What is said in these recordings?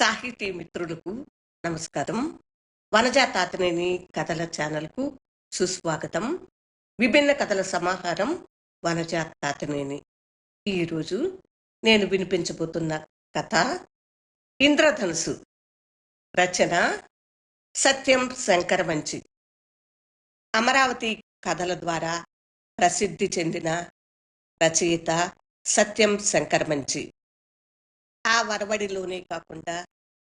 సాహితీ మిత్రులకు నమస్కారం. వనజా తాతనేని కథల ఛానల్కు సుస్వాగతం. విభిన్న కథల సమాహారం వనజా తాతనేని ఈరోజు నేను వినిపించబోతున్న కథ ఇంద్రధనుసు. రచన సత్యం శంకరమంచి అమరావతి కథల ద్వారా ప్రసిద్ధి చెందిన రచయిత సత్యం శంకరమంచి ఆ వరవడిలోనే కాకుండా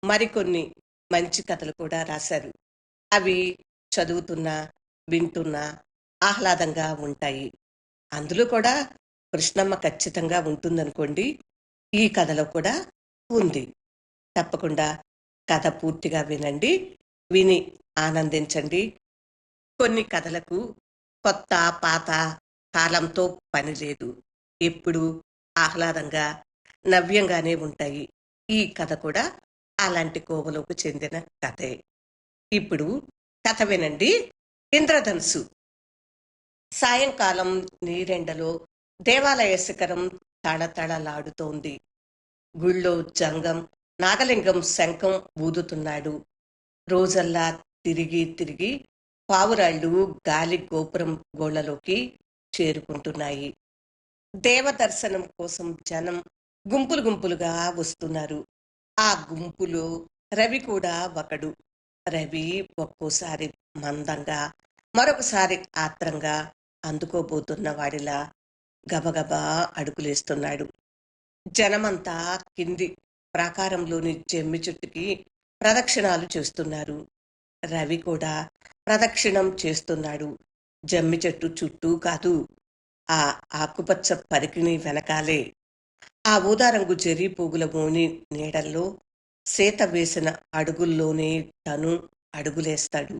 మరికొన్ని మంచి కథలు కూడా రాశారు. అవి చదువుతున్నా వింటున్నా ఆహ్లాదంగా ఉంటాయి. అందులో కూడా కృష్ణమ్మ ఖచ్చితంగా ఉంటుందనుకోండి ఈ కథలో కూడా ఉంది. తప్పకుండా కథ పూర్తిగా వినండి విని ఆనందించండి. కొన్ని కథలకు కొత్త పాత కాలంతో పని లేదు. ఎప్పుడు ఆహ్లాదంగా నవ్యంగానే ఉంటాయి. ఈ కథ కూడా అలాంటి కోవలోకి చెందిన కథే. ఇప్పుడు కథ వినండి. ఇంద్రధనుసు. సాయంకాలం నీరెండలో దేవాలయ శిఖరం తళతళలాడుతోంది. గుళ్ళో జంగం నాగలింగం శంఖం ఊదుతున్నాడు. రోజల్లా తిరిగి తిరిగి పావురాళ్ళు గాలి గోపురం గోళ్ళలోకి చేరుకుంటున్నాయి. దేవదర్శనం కోసం జనం గుంపులు గుంపులుగా వస్తున్నారు. ఆ గుంపులో రవి కూడా ఒకడు. రవి ఒక్కోసారి మందంగా మరొకసారి ఆత్రంగా అందుకోబోతున్న వాడిలా గబగబా అడుగులేస్తున్నాడు. జనమంతా కింది ప్రాకారంలోని జమ్మి చుట్టుకి ప్రదక్షిణాలు చేస్తున్నారు. రవి కూడా ప్రదక్షిణం చేస్తున్నాడు. జమ్మి చెట్టు చుట్టూ కాదు ఆ ఆకుపచ్చ పరికిణి వెనకాలే ఆ ఊదారంగు చెర్రీ పువ్వుల మోని నీడల్లో సీత వేసిన అడుగుల్లోనే తను అడుగులేస్తాడు.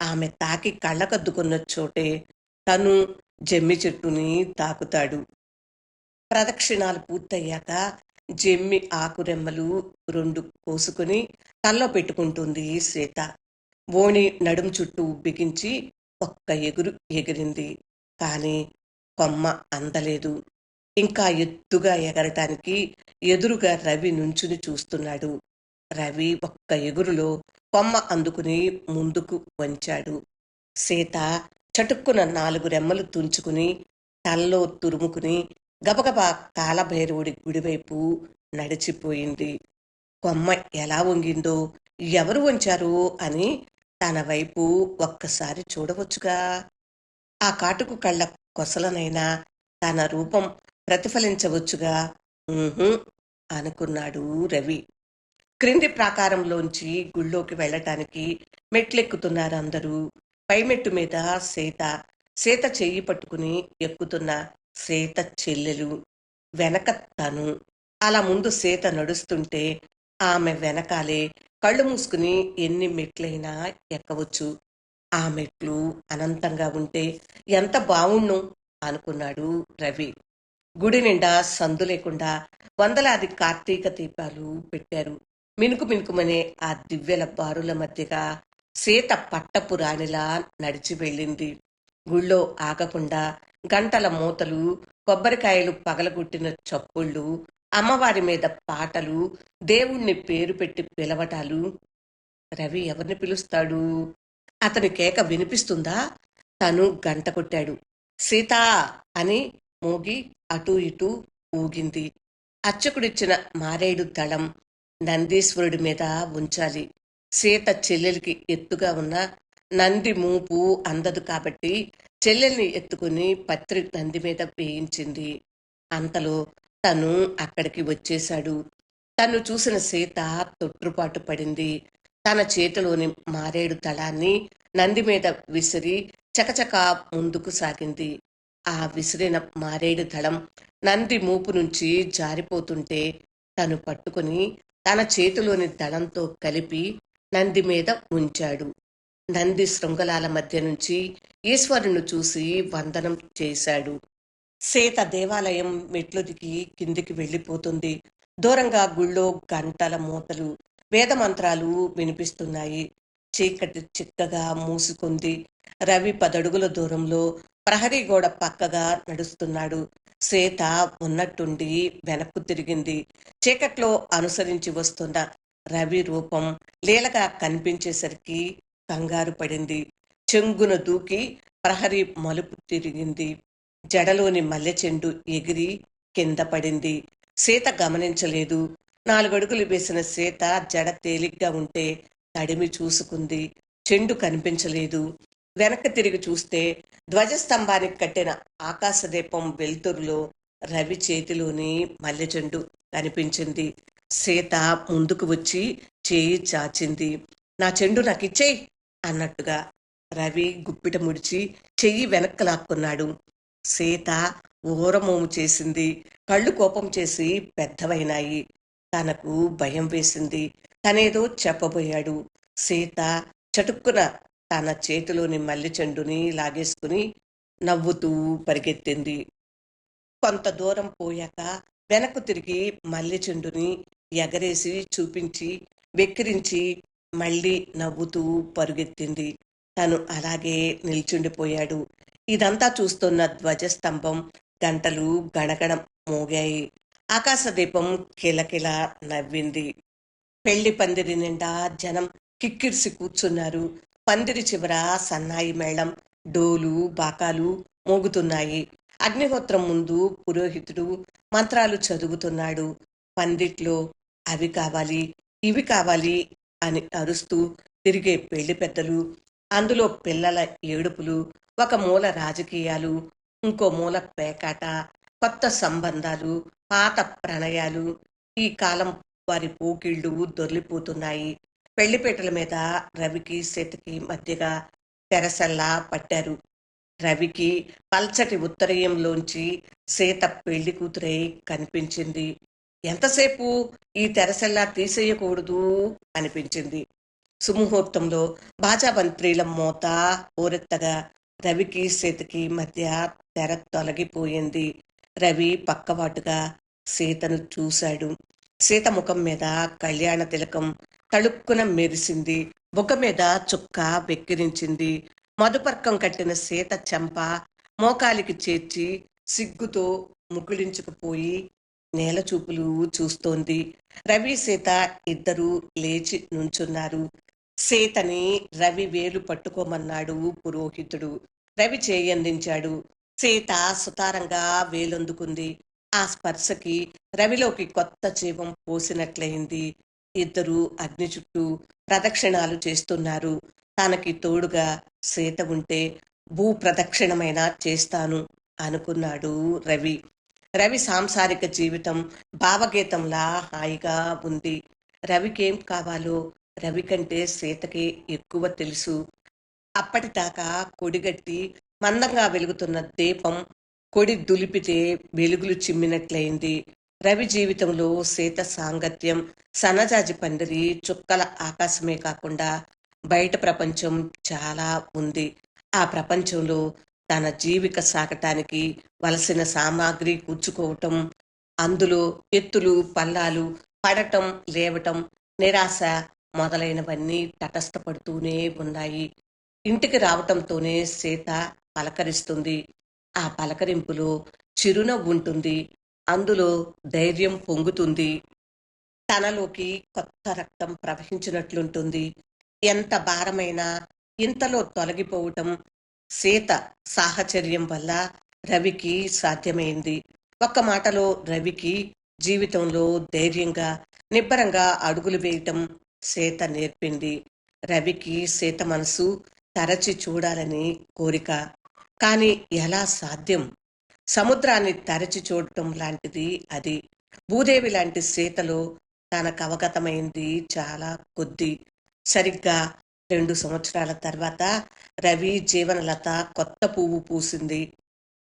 ఆమె తాకి కళ్ళకద్దుకున్న చోటే తను జమ్మి చెట్టుని తాకుతాడు. ప్రదక్షిణాలు పూర్తయ్యాక జమ్మి ఆకురెమ్మలు రెండు కోసుకుని తల్లో పెట్టుకుంటుంది సీత ఓణి నడుం చుట్టూ బిగించి ఒక్క ఎగురు ఎగిరింది. కానీ కొమ్మ అందలేదు. ఇంకా ఎత్తుగా ఎగరటానికి ఎదురుగా రవి నుంచుని చూస్తున్నాడు. రవి ఒక్క ఎగురులో కొమ్మ అందుకుని ముందుకు వంచాడు. సీత చటుక్కున నాలుగు రెమ్మలు తుంచుకుని తల్లో తురుముకుని గబగబా కాలభైరవుడి గుడివైపు నడిచిపోయింది. కొమ్మ ఎలా వంగిందో ఎవరు వంచారు అని తన వైపు ఒక్కసారి చూడవచ్చుగా. ఆ కాటుకు కళ్ళ కొసలనైనా తన రూపం ప్రతిఫలించవచ్చుగా? అనుకున్నాడు రవి. క్రింది ప్రాకారంలోంచి గుళ్ళోకి వెళ్ళటానికి మెట్లెక్కుతున్నారు అందరూ. పైమెట్టు మీద సీత. సీత చెయ్యి పట్టుకుని ఎక్కుతున్న సీత చెల్లెలు. వెనక తను. అలా ముందు సీత నడుస్తుంటే ఆమె వెనకాలే కళ్ళు మూసుకుని ఎన్ని మెట్లైనా ఎక్కవచ్చు. ఆ మెట్లు అనంతంగా ఉంటే ఎంత బావుణ్ణు అనుకున్నాడు రవి. గుడి నిండా సందు లేకుండా వందలాది కార్తీక దీపాలు పెట్టారు. మినుకు మినుకుమనే ఆ దివ్యల బారుల మధ్యగా సీత పట్టపు రాణిలా నడిచి వెళ్ళింది. గుళ్ళో ఆగకుండా గంటల మూతలు కొబ్బరికాయలు పగలగొట్టిన చప్పుళ్ళు అమ్మవారి మీద పాటలు దేవుణ్ణి పేరు పెట్టి పిలవటాలు. రవి ఎవరిని పిలుస్తాడు? అతని కేక వినిపిస్తుందా? తను గంట కొట్టాడు. సీతా అని మోగి అటూ ఇటూ ఊగింది. అర్చకుడిచ్చిన మారేడు దళం నందీశ్వరుడి మీద ఉంచాలి. సీత చెల్లెలికి ఎత్తుగా ఉన్న నంది మూపు అందదు కాబట్టి చెల్లెల్ని ఎత్తుకుని పత్రి నంది మీద వేయించింది అంతలో తను అక్కడికి వచ్చేశాడు. తను చూసిన సీత తొట్టుపాటు పడింది. తన చేతిలోని మారేడు దళాన్ని నంది మీద విసిరి చకచక ముందుకు సాగింది. ఆ విసిరిన మారేడు దళం నంది మూపు నుంచి జారిపోతుంటే తను పట్టుకుని తన చేతిలోని దళంతో కలిపి నంది మీద ఉంచాడు. నంది శృంగలాల మధ్య నుంచి ఈశ్వరుని చూసి వందనం చేశాడు. సీత దేవాలయం మెట్లు దిగి కిందికి వెళ్ళిపోతుంది. దూరంగా గుళ్ళో గంటల మూతలు వేదమంత్రాలు వినిపిస్తున్నాయి. చీకటి చిక్కగా మూసుకుంది. రవి పదడుగుల దూరంలో ప్రహరీ గోడ పక్కగా నడుస్తున్నాడు. సీత ఉన్నట్టుండి వెనక్కు తిరిగింది. చీకట్లో అనుసరించి వస్తున్న రవి రూపం లీలగా కనిపించేసరికి కంగారు పడింది. చెంగున దూకి ప్రహరీ మలుపు తిరిగింది. జడలోని మల్లె చెండు ఎగిరి కింద పడింది. సీత గమనించలేదు. నాలుగడుగులు వేసిన సీత జడ తేలిగ్గా ఉంటే తడిమి చూసుకుంది. చెండు కనిపించలేదు. వెనక్కి తిరిగి చూస్తే ధ్వజస్తంభానికి కట్టిన ఆకాశదీపం వెలుతురులో రవి చేతిలోని మల్లెచెండు కనిపించింది. సీత ముందుకు వచ్చి చేయి చాచింది. నా చెండు నాకు ఇచ్చేయి అన్నట్టుగా రవి గుప్పిట ముడిచి చెయ్యి వెనక్కి లాక్కున్నాడు. సీత ఊరమోము చేసింది. కళ్ళు కోపం చేసి పెద్దవైనాయి. తనకు భయం వేసింది. తనేదో చెప్పబోయాడు. సీత చటుక్కున తన చేతిలోని మల్లె చెండుని లాగేసుకుని నవ్వుతూ పరిగెత్తింది. కొంత దూరం పోయాక వెనక్కు తిరిగి మల్లె చెండుని ఎగరేసి చూపించి వెక్కిరించి మళ్ళీ నవ్వుతూ పరుగెత్తింది. తను అలాగే నిల్చుండిపోయాడు. ఇదంతా చూస్తున్న ధ్వజస్తంభం గంటలు గణగణం మోగాయి. ఆకాశదీపం కిలకిల నవ్వింది. పెళ్ళి పందిరి నిండా జనం కిక్కిరిసి కూర్చున్నారు. పందిరి చివర సన్నాయి మేళం డోలు బాకాలు మోగుతున్నాయి. అగ్నిహోత్రం ముందు పురోహితుడు మంత్రాలు చదువుతున్నాడు. పందిట్లో అవి కావాలి ఇవి కావాలి అని అరుస్తూ తిరిగే పెళ్ళి పెద్దలు అందులో పిల్లల ఏడుపులు ఒక మూల రాజకీయాలు ఇంకో మూల పేకాట కొత్త సంబంధాలు పాత ప్రణయాలు ఈ కాలం వారి పోకిళ్ళు దొర్లిపోతున్నాయి. పెళ్ళిపేటల మీద రవికి సీతకి మధ్యగా తెరసల్లా పట్టారు. రవికి పల్చటి ఉత్తరయంలోంచి సీత పెళ్ళి కూతురై కనిపించింది. ఎంతసేపు ఈ తెరసల్లా తీసేయకూడదు? అనిపించింది. సుముహూర్తంలో బాజాబంత్రీల మోత ఓరెత్తగా రవికి సీతకి మధ్య తెర తొలగిపోయింది. రవి పక్కవాటుగా సీతను చూశాడు. సీత ముఖం మీద కళ్యాణ తిలకం తళుక్కున మెరిసింది. ముఖం మీద చుక్క వెక్కిరించింది. మధుపర్కం కట్టిన సీత చెంప మోకాలికి చేర్చి సిగ్గుతో ముకుళించుకుపోయి నేల చూపులు చూస్తోంది. రవి సీత ఇద్దరూ లేచి నుంచున్నారు. సీతని రవి వేలు పట్టుకోమన్నాడు పురోహితుడు. రవి చేయందించాడు. సీత సుతారంగా వేలొందుకుంది. ఆ స్పర్శకి రవిలోకి కొత్త జీవం పోసినట్లయింది. ఇద్దరు అగ్ని చుట్టూ ప్రదక్షిణాలు చేస్తున్నారు. తనకి తోడుగా సీత ఉంటే భూ ప్రదక్షిణమైనా చేస్తాను అనుకున్నాడు రవి. రవి సాంసారిక జీవితం భావగీతంలా హాయిగా ఉంది. రవికేం కావాలో రవి కంటే సీతకి ఎక్కువ తెలుసు. అప్పటిదాకా కొడిగట్టి మందంగా వెలుగుతున్న దీపం కొడి దులిపితే వెలుగులు చిమ్మినట్లయింది. రవి జీవితంలో సీత సాంగత్యం సన్నజాజి పందిరి చుక్కల ఆకాశమే కాకుండా బయట ప్రపంచం చాలా ఉంది. ఆ ప్రపంచంలో తన జీవిక సాగటానికి వలసిన సామాగ్రి కూర్చుకోవటం అందులో ఎత్తులు పల్లాలు పడటం లేవటం నిరాశ మొదలైనవన్నీ తటస్థపడుతూనే ఉన్నాయి. ఇంటికి రావటంతోనే సీత పలకరిస్తుంది. ఆ పలకరింపులో చిరునవ్వు ఉంటుంది. అందులో ధైర్యం పొంగుతుంది. తనలోకి కొత్త రక్తం ప్రవహించినట్లుంటుంది. ఎంత భారమైనా ఇంతలో తొలగిపోవటం సీత సాహచర్యం వల్ల రవికి సాధ్యమైంది. ఒక్క మాటలో రవికి జీవితంలో ధైర్యంగా నిబ్బరంగా అడుగులు వేయటం సీత నేర్పింది. రవికి సీత మనసు తరచి చూడాలని కోరిక. కానీ ఎలా సాధ్యం? సముద్రాన్ని తరచి చూడటం లాంటిది అది భూదేవి లాంటి సీతలో తనకు అవగతమైంది చాలా కొద్ది. సరిగ్గా రెండు సంవత్సరాల తర్వాత రవి జీవనలత కొత్త పువ్వు పూసింది.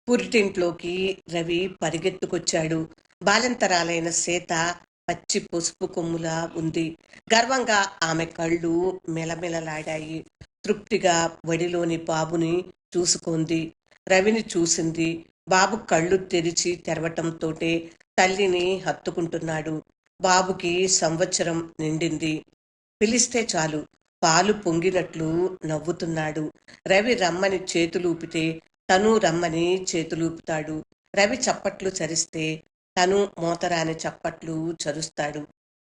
పురిటింట్లోకి రవి పరిగెత్తుకొచ్చాడు. బాలింతరాలైన సీత పచ్చి పసుపు కొమ్ములా ఉంది. గర్వంగా ఆమె కళ్ళు మెలమెలలాడాయి. తృప్తిగా వడిలోని బాబుని చూసుకుంది. రవిని చూసింది. బాబు కళ్ళు తెరిచి తెరవటంతోటే తల్లిని హత్తుకుంటున్నాడు. బాబుకి సంవత్సరం నిండింది. పిలిస్తే చాలు. పాలు పొంగినట్లు నవ్వుతున్నాడు. రవి రమ్మని చేతులూపితే తను రమ్మని చేతులూపుతాడు. రవి చప్పట్లు చరిస్తే తను మోతరాని చప్పట్లు చరుస్తాడు.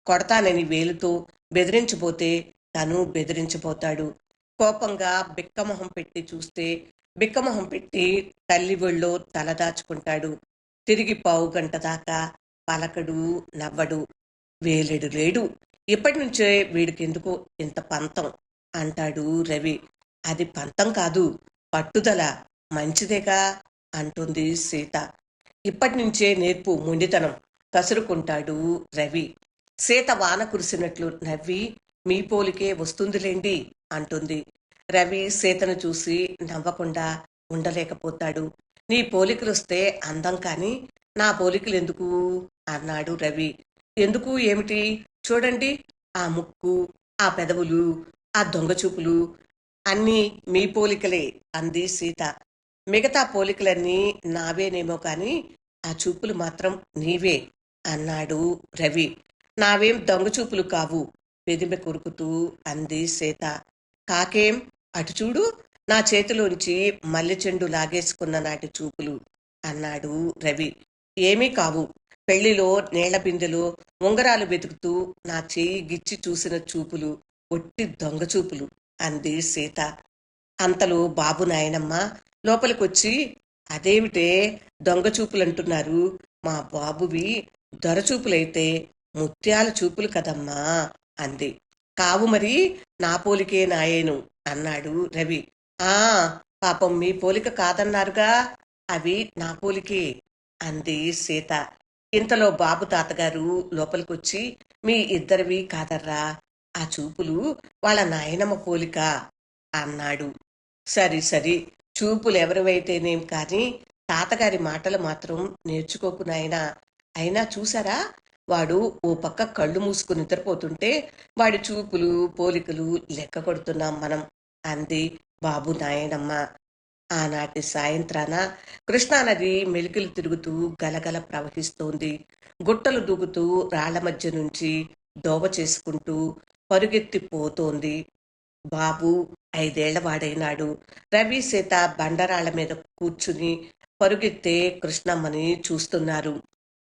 కొడతానని వేలుతో బెదిరించబోతే తను బెదిరించబోతాడు. కోపంగా బిక్కమొహం పెట్టి చూస్తే బిక్కమొహం పెట్టి తల్లి ఒళ్ళో తలదాచుకుంటాడు తిరిగి పావు గంట దాకా పలకడు నవ్వడు. వేలెడు లేడు. ఇప్పటి నుంచే వీడికెందుకో ఇంత పంతం అంటాడు రవి. అది పంతం కాదు పట్టుదల. మంచిదేగా అంటుంది సీత. ఇప్పటి నుంచే నేర్పు మొండితనం కసురుకుంటాడు రవి. సీత వాన కురిసినట్లు నవ్వి మీ పోలికే వస్తుందిలేండి అంటుంది. రవి సీతను చూసి నవ్వకుండా ఉండలేకపోతాడు. నీ పోలికలు వస్తే అందం కానీ నా పోలికలు ఎందుకు అన్నాడు రవి. ఎందుకు? ఏమిటి? చూడండి ఆ ముక్కు ఆ పెదవులు ఆ దొంగ చూపులు అన్నీ మీ పోలికలే అంది సీత. మిగతా పోలికలన్నీ నావేనేమో కానీ ఆ చూపులు మాత్రం నీవే అన్నాడు రవి. నావేం దొంగ చూపులు కావు. పెదిమె కొరుకుతూ అంది సీత. కాకేం అటు చూడు నా చేతిలోంచి మల్లెచెండు లాగేసుకున్న నాటి చూపులు అన్నాడు రవి. ఏమీ కావు. పెళ్ళిలో నీళ్ళ బిందెలో ఉంగరాలు వెతుకుతూ నా చేయి గిచ్చి చూసిన చూపులు ఒట్టి దొంగ చూపులు అంది సీత. అంతలో బాబు నాయనమ్మ లోపలికొచ్చి అదేమిటే దొంగ చూపులంటున్నారు? మా బాబువి దొరచూపులైతే ముత్యాల చూపులు కదమ్మా. అంది. కావు మరి నా పోలికే నాయేను అన్నాడు రవి. ఆ పాపం మీ పోలిక కాదన్నారుగా అవి నా పోలికే అంది సీత. ఇంతలో బాబు తాతగారు లోపలికొచ్చి మీ ఇద్దరివి కాదర్రా ఆ చూపులు వాళ్ళ నాయనమ్మ పోలిక అన్నాడు. సరి సరి చూపులు ఎవరివైతేనేం కానీ తాతగారి మాటలు మాత్రం నేర్చుకోకు నాయనా. అయినా చూసారా వాడు ఓ పక్క కళ్ళు మూసుకుని నిద్రపోతుంటే వాడి చూపులు పోలికలు లెక్క కొడుతున్నాం మనం. అంది బాబు నాయనమ్మ. ఆనాటి సాయంత్రాన కృష్ణానది మెలికలు తిరుగుతూ గలగల ప్రవహిస్తోంది. గుట్టలు దూకుతూ రాళ్ళ మధ్య నుంచి దోవ చేసుకుంటూ పరుగెత్తిపోతోంది బాబు ఐదేళ్ళవాడైనాడు రవి సీత బండరాళ్ళ మీద కూర్చుని పరుగెత్తే కృష్ణమ్మని చూస్తున్నారు.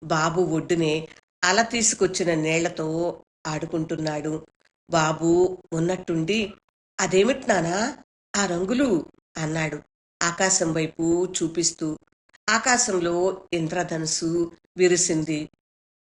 బాబు ఒడ్డునే అల తీసుకొచ్చిన నీళ్ళతో ఆడుకుంటున్నాడు. బాబు ఉన్నట్టుండి. అదేమిటి నానా ఆ రంగులు అన్నాడు ఆకాశం వైపు చూపిస్తూ. ఆకాశంలో ఇంద్రధనుసు విరిసింది.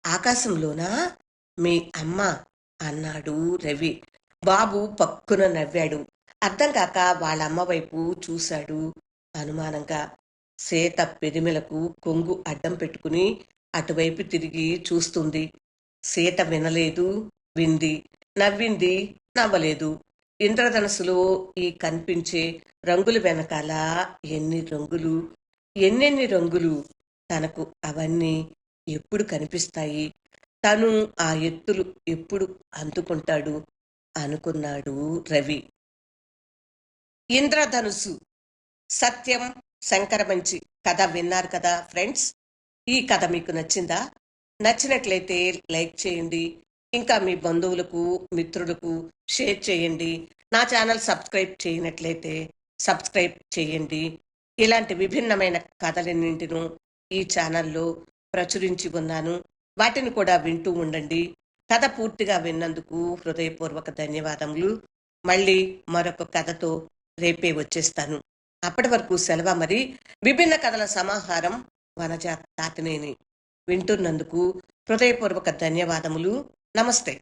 ఆకాశంలోనా? మీ అమ్మ అన్నాడు రవి. బాబు పక్కున నవ్వాడు. అర్థం కాక వాళ్ళమ్మ వైపు చూశాడు అనుమానంగా. సీత పెదిమెలకు కొంగు అడ్డం పెట్టుకుని అటువైపు తిరిగి చూస్తుంది. సీత వినలేదు వింది నవ్వింది నవ్వలేదు. ఇంద్రధనస్సులో ఈ కనిపించే రంగుల వెనకాల ఎన్ని రంగులు ఎన్నెన్ని రంగులు తనకు అవన్నీ ఎప్పుడు కనిపిస్తాయి? తను ఆ ఎత్తులు ఎప్పుడు అందుకుంటాడు అనుకున్నాడు రవి. ఇంద్రధనుసు సత్యం శంకరమంచి కథ విన్నారు కదా ఫ్రెండ్స్? ఈ కథ మీకు నచ్చిందా? నచ్చినట్లయితే లైక్ చేయండి. ఇంకా మీ బంధువులకు మిత్రులకు షేర్ చేయండి. నా ఛానల్ సబ్స్క్రైబ్ చేయనట్లయితే సబ్స్క్రైబ్ చేయండి. ఇలాంటి విభిన్నమైన కథలన్నింటిను ఈ ఛానల్లో ప్రచురించి ఉన్నాను. వాటిని కూడా వింటూ ఉండండి. కథ పూర్తిగా విన్నందుకు హృదయపూర్వక ధన్యవాదములు. మళ్ళీ మరొక కథతో రేపే వచ్చేస్తాను. అప్పటి వరకు సెలవ మరి విభిన్న కథల సమాహారం వనజ తాతినేని వింటున్నందుకు హృదయపూర్వక ధన్యవాదములు. నమస్తే.